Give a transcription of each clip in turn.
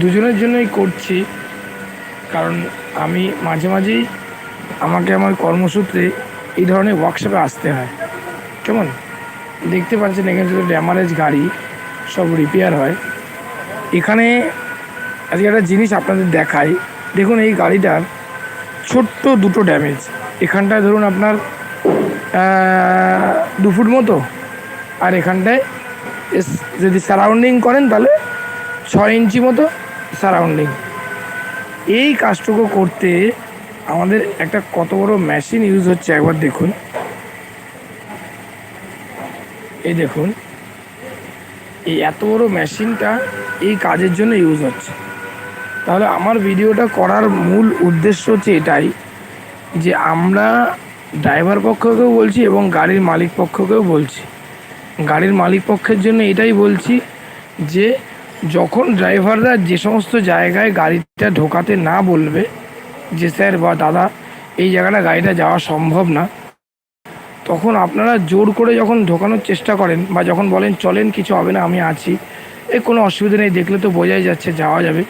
দুজনের জন্যই করছি। কারণ আমি মাঝে মাঝেই আমাকে আমার কর্মসূত্রে এই ধরনের ওয়ার্কশপে আসতে হয়। কেমন? দেখতে পাচ্ছেন, এখানে শুধু ড্যামারেজ গাড়ি, সব রিপেয়ার হয়। এখানে আজকে একটা জিনিস আপনাদের দেখাই। দেখুন, এই গাড়িটার ছোট্ট দুটো ড্যামেজ এখানটায় ধরুন আপনার দু ফুট মতো। আর এখানটায় যদি সারাউন্ডিং করেন তাহলে ছয় ইঞ্চি মতো সারাউন্ডিং এই কাজটুকু করতে আমাদের একটা কত বড় মেশিন ইউজ হচ্ছে, একবার দেখুন। এই দেখুন, এই এত বড় মেশিনটা এই কাজের জন্য ইউজ হচ্ছে। তাহলে আমার ভিডিওটা করার মূল উদ্দেশ্য হচ্ছে এটাই যে আমরা ড্রাইভার পক্ষকেও বলছি এবং গাড়ির মালিক পক্ষকেও বলছি। গাড়ির মালিক পক্ষের জন্য এটাই বলছি যে যখন ড্রাইভাররা যে সমস্ত জায়গায় গাড়িটা ঢোকাতে না বলবে যে স্যার বা দাদা, এই জায়গাটা গাড়িটা যাওয়া সম্ভব না, তখন আপনারা জোর করে যখন ঢোকানোর চেষ্টা করেন বা যখন বলেন, চলেন, কিছু হবে না, আমি আছি, এ কোনো অসুবিধা নেই, দেখলে তো বোঝাই যাচ্ছে, যাওয়া যাবে।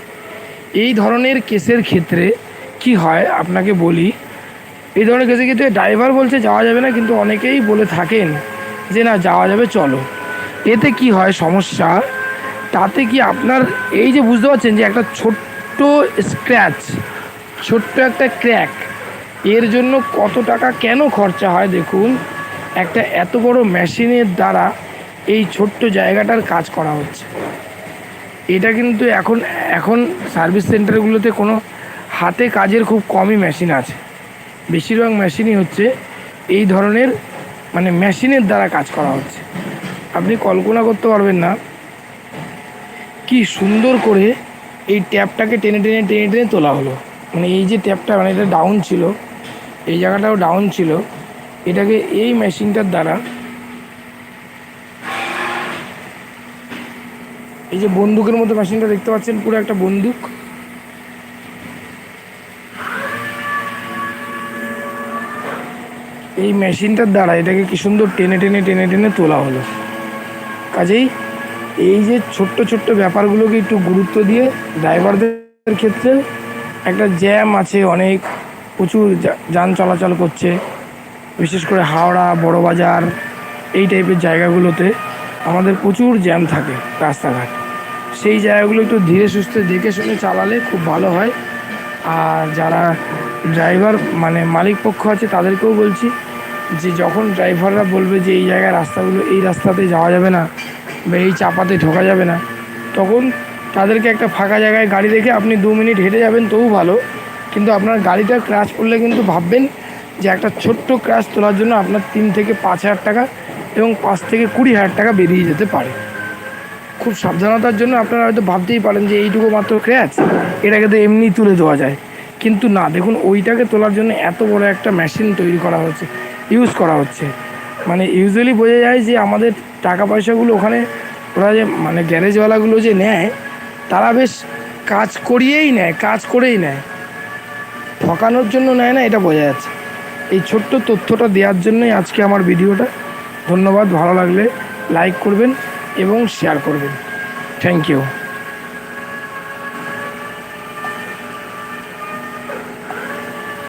এই ধরনের কেসের ক্ষেত্রে কি হয়, আপনাকে বলি, এই ধরনের কেসের ক্ষেত্রে ড্রাইভার বলছে যাওয়া যাবে না, কিন্তু অনেকেই বলে থাকেন যে, না, যাওয়া যাবে, চলো। এতে কি হয়, সমস্যা তাতে কি আপনার এই যে বুঝতে পারছেন যে একটা ছোট্ট স্ক্র্যাচ ছোট্ট একটা ক্র্যাক এর জন্য কত টাকা কেন খরচা হয় দেখুন? একটা এত বড় মেশিনের দ্বারা এই ছোট্ট জায়গাটার কাজ করা হচ্ছে। এটা কিন্তু এখন এখন সার্ভিস সেন্টারগুলোতে কোনো হাতে কাজের খুব কমই মেশিন আছে। বেশিরভাগ মেশিনই হচ্ছে এই ধরনের মানে মেশিনের দ্বারা কাজ করা হচ্ছে। আপনি কল্পনা করতে পারবেন না কি সুন্দর করে এই ট্যাপটাকে টেনে টেনে টেনে টেনে তোলা হলো। মানে এই যে ট্যাপটা মানে এটা ডাউন ছিল, এই জায়গাটাও ডাউন ছিল, এটাকে এই মেশিনটার দ্বারা এই যে বন্দুকের মতো মেশিনটা দেখতে পাচ্ছেন, পুরো একটা বন্দুক। এই মেশিনটার দ্বারা এটাকে কি সুন্দর টেনে টেনে টেনে টেনে তোলা হলো। কাজেই এই যে ছোট্ট ছোট্ট ব্যাপারগুলোকে একটু গুরুত্ব দিয়ে ড্রাইভারদের ক্ষেত্রে একটা জ্যাম আছে, অনেক প্রচুর যান চলাচল করছে। বিশেষ করে হাওড়া বড় বাজার এই টাইপের জায়গাগুলোতে আমাদের প্রচুর জ্যাম থাকে রাস্তাঘাট। সেই জায়গাগুলো একটু ধীরে সুস্থে দেখে শুনে চালালে খুব ভালো হয়। আর যারা ড্রাইভার মানে মালিক পক্ষ আছে, তাদেরকেও বলছি যে যখন ড্রাইভাররা বলবে যে এই জায়গায় রাস্তাগুলো এই রাস্তাতে যাওয়া যাবে না এই চাপাতে ঢোকা যাবে না। তখন তাদেরকে একটা ফাঁকা জায়গায় গাড়ি রেখে আপনি দু মিনিট হেঁটে যাবেন, তবু ভালো। কিন্তু আপনার গাড়িটা ক্র্যাশ করলে কিন্তু ভাববেন যে একটা ছোট্ট ক্র্যাশ তোলার জন্য আপনার তিন থেকে পাঁচ হাজার টাকা এবং পাঁচ থেকে কুড়ি হাজার টাকা বেরিয়ে যেতে পারে। খুব সাবধানতার জন্য আপনারা হয়তো ভাবতেই পারেন যে এইটুকু মাত্র ক্র্যাচ এটাকে তো এমনি তুলে দেওয়া যায়। কিন্তু না, দেখুন, ওইটাকে তোলার জন্য এত বড় একটা মেশিন তৈরি করা হচ্ছে ইউজ করা হচ্ছে। মানে ইউজুয়ালি বোঝা যায় যে আমাদের টাকা পয়সাগুলো ওখানে ওরা যে মানে গ্যারেজওয়ালাগুলো যে নেয়, তারা বেশ কাজ করিয়েই নেয়, কাজ করেই নেয়। ঠকানোর জন্য নেয় না, এটা বোঝা যাচ্ছে। এই ছোট্ট তথ্যটা দেওয়ার জন্যই আজকে আমার ভিডিওটা। ধন্যবাদ, ভালো লাগলে লাইক করবেন এবং শেয়ার করবেন। Thank you